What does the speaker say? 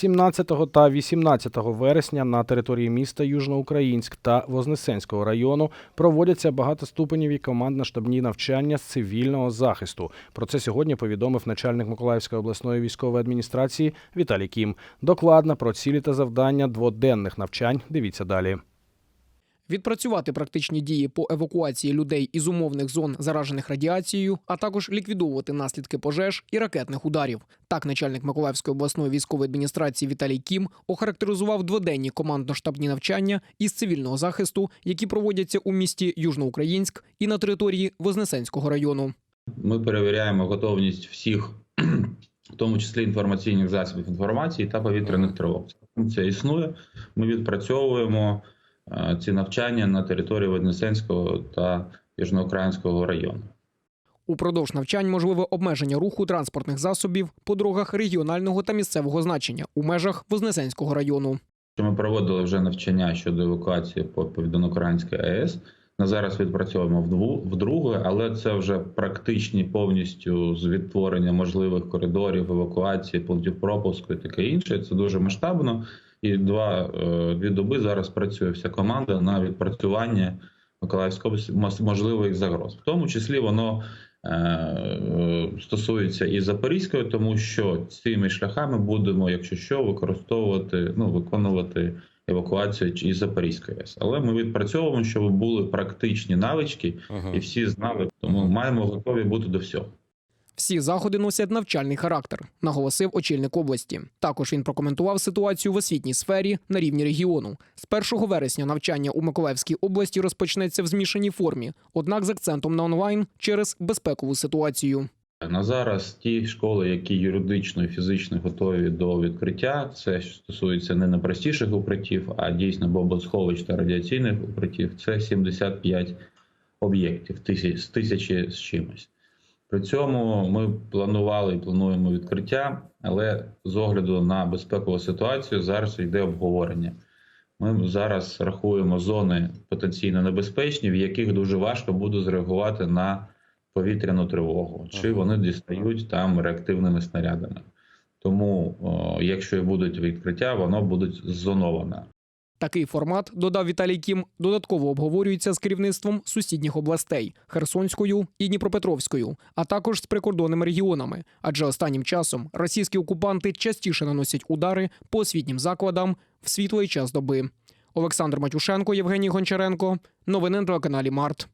17 та 18 вересня на території міста Южноукраїнськ та Вознесенського району проводяться багатоступенєві командно-штабні навчання з цивільного захисту. Про це сьогодні повідомив начальник Миколаївської обласної військової адміністрації Віталій Кім. Докладно про цілі та завдання дводенних навчань. Дивіться далі. Відпрацювати практичні дії по евакуації людей із умовних зон, заражених радіацією, а також ліквідовувати наслідки пожеж і ракетних ударів. Так, начальник Миколаївської обласної військової адміністрації Віталій Кім охарактеризував дводенні командно-штабні навчання із цивільного захисту, які проводяться у місті Южноукраїнськ і на території Вознесенського району. Ми перевіряємо готовність всіх, в тому числі інформаційних засобів інформації та повітряних тривог. Це існує. Ми відпрацьовуємо ці навчання на території Вознесенського та Южноукраїнського району. Упродовж навчань можливе обмеження руху транспортних засобів по дорогах регіонального та місцевого значення у межах Вознесенського району. Ми проводили вже навчання щодо евакуації по Південноукраїнській АЕС. На зараз відпрацьовуємо вдруге, але це вже практичні повністю з відтворення можливих коридорів, евакуації, пунктів пропуску і таке інше. Це дуже масштабно. І два е, дві доби зараз працює вся команда на відпрацювання Миколаївської області можливих загроз. В тому числі воно е, стосується і Запорізької, тому що цими шляхами будемо, якщо що, використовувати, ну виконувати евакуацію із Запорізької АЕС. Але ми відпрацьовуємо, щоб були практичні навички, і всі знали, тому маємо готові бути до всього. Всі заходи носять навчальний характер, наголосив очільник області. Також він прокоментував ситуацію в освітній сфері на рівні регіону. З 1 вересня навчання у Миколаївській області розпочнеться в змішаній формі, однак з акцентом на онлайн через безпекову ситуацію. На зараз ті школи, які юридично і фізично готові до відкриття, це стосується не найпростіших укриттів, а дійсно бомбосховищ та радіаційних укриттів. Це 75 об'єктів з тисячі з чимось. При цьому ми планували і плануємо відкриття, але з огляду на безпекову ситуацію зараз йде обговорення. Ми зараз рахуємо зони потенційно небезпечні, в яких дуже важко буде зреагувати на повітряну тривогу, чи вони дістають там реактивними снарядами. Тому, якщо і будуть відкриття, воно буде зоноване. Такий формат, додав Віталій Кім, додатково обговорюється з керівництвом сусідніх областей Херсонською і Дніпропетровською, а також з прикордонними регіонами. Адже останнім часом російські окупанти частіше наносять удари по освітнім закладам в світлий час доби. Олександр Матюшенко, Євгеній Гончаренко. Новини на телеканалі Март.